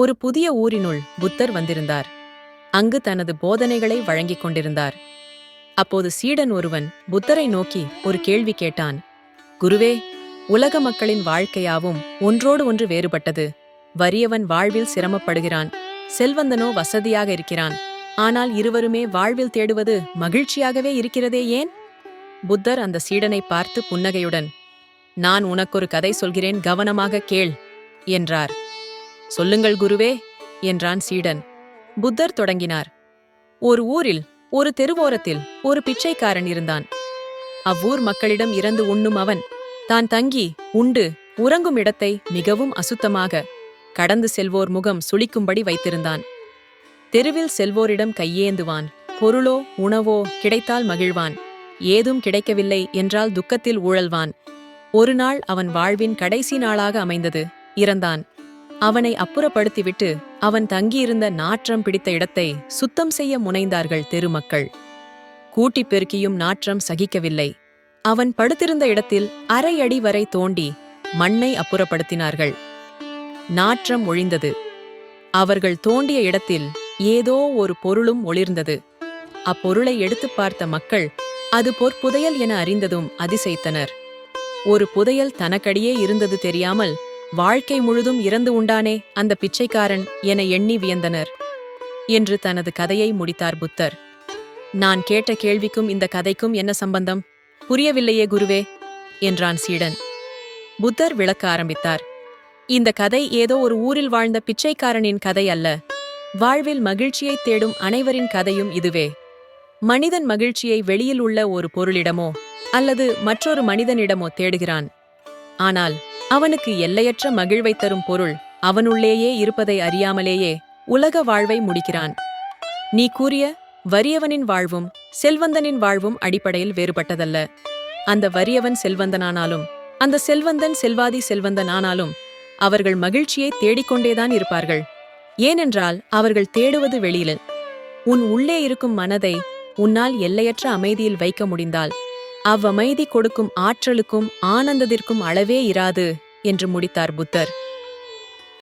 ஒரு புதிய ஊரினுள் புத்தர் வந்திருந்தார். அங்கு தனது போதனைகளை வழங்கிக் கொண்டிருந்தார். அப்போது சீடன் ஒருவன் புத்தரை நோக்கி ஒரு கேள்வி கேட்டான். குருவே உலக மக்களின் வாழ்க்கையாவும் ஒன்றோடு ஒன்று வேறுபட்டது. வறியவன் வாழ்வில் சிரமப்படுகிறான். செல்வந்தனோ வசதியாக இருக்கிறான். ஆனால் இருவருமே வாழ்வில் தேடுவது மகிழ்ச்சியாகவே இருக்கிறதே ஏன்? புத்தர் அந்த சீடனை பார்த்து புன்னகையுடன் நான் உனக்கொரு கதை சொல்கிறேன் கவனமாக கேள் என்றார். சொல்லுங்கள் குருவே என்றான் சீடன். புத்தர் தொடங்கினார். ஒரு ஊரில் ஒரு தெருவோரத்தில் ஒரு பிச்சைக்காரன் இருந்தான். அவ்வூர் மக்களிடம் இறந்து உண்ணும் அவன் தான் தங்கி உண்டு உறங்கும் இடத்தை மிகவும் அசுத்தமாக கடந்து செல்வோர் முகம் சுளிக்கும்படி வைத்திருந்தான். தெருவில் செல்வோரிடம் கையேந்துவான் பொருளோ உணவோ கிடைத்தால் மகிழ்வான் ஏதும் கிடைக்கவில்லை என்றால் துக்கத்தில் ஊழல்வான். ஒரு நாள் அவன் வாழ்வின் கடைசி நாளாக அமைந்தது இறந்தான். அவனை அப்புறப்படுத்திவிட்டு அவன் தங்கியிருந்த நாற்றம் பிடித்த இடத்தை சுத்தம் செய்ய முனைந்தார்கள் தெருமக்கள். கூட்டிப் பெருக்கியும் நாற்றம் சகிக்கவில்லை. அவன் படுத்திருந்த இடத்தில் அரை அடி வரை தோண்டி மண்ணை அப்புறப்படுத்தினார்கள். நாற்றம் ஒழிந்தது. அவர்கள் தோண்டிய இடத்தில் ஏதோ ஒரு பொருளும் ஒளிர்ந்தது. அப்பொருளை எடுத்துப் பார்த்த மக்கள் அது பொற்புதையல் என அறிந்ததும் அதிசயித்தனர். ஒரு புதையல் தனக்கடியே இருந்தது தெரியாமல் வாழ்க்கை முழுதும் இறந்து உண்டானே அந்த பிச்சைக்காரன் என எண்ணி வியந்தனர் என்று தனது கதையை முடித்தார் புத்தர். நான் கேட்ட கேள்விக்கும் இந்த கதைக்கும் என்ன சம்பந்தம்? புரியவில்லையே குருவே என்றான் சீடன். புத்தர் விளக்க ஆரம்பித்தார். இந்த கதை ஏதோ ஒரு ஊரில் வாழ்ந்த பிச்சைக்காரனின் கதை அல்ல. வாழ்வில் மகிழ்ச்சியைத் தேடும் அனைவரின் கதையும் இதுவே. மனிதன் மகிழ்ச்சியை வெளியில் உள்ள ஒரு பொருளிடமோ அல்லது மற்றொரு மனிதனிடமோ தேடுகிறான். ஆனால் அவனுக்கு எல்லையற்ற மகிழ்வைத் தரும் பொருள் அவனுள்ளேயே இருப்பதை அறியாமலேயே உலக வாழ்வை முடிக்கிறான். நீ கூறிய வறியவனின் வாழ்வும் செல்வந்தனின் வாழ்வும் அடிப்படையில் வேறுபட்டதல்ல. அந்த வறியவன் செல்வந்தனானாலும் அந்த செல்வந்தன் செல்வாதி செல்வந்தனானாலும் அவர்கள் மகிழ்ச்சியை தேடிக்கொண்டேதான் இருப்பார்கள். ஏனென்றால் அவர்கள் தேடுவது வெளியில். உன் உள்ளே இருக்கும் மனதை உன்னால் எல்லையற்ற அமைதியில் வைக்க முடிந்தால் அவ்வமைதி கொடுக்கும் ஆற்றலுக்கும் ஆனந்தத்திற்கும் அளவே இராது என்று முடித்தார் புத்தர்.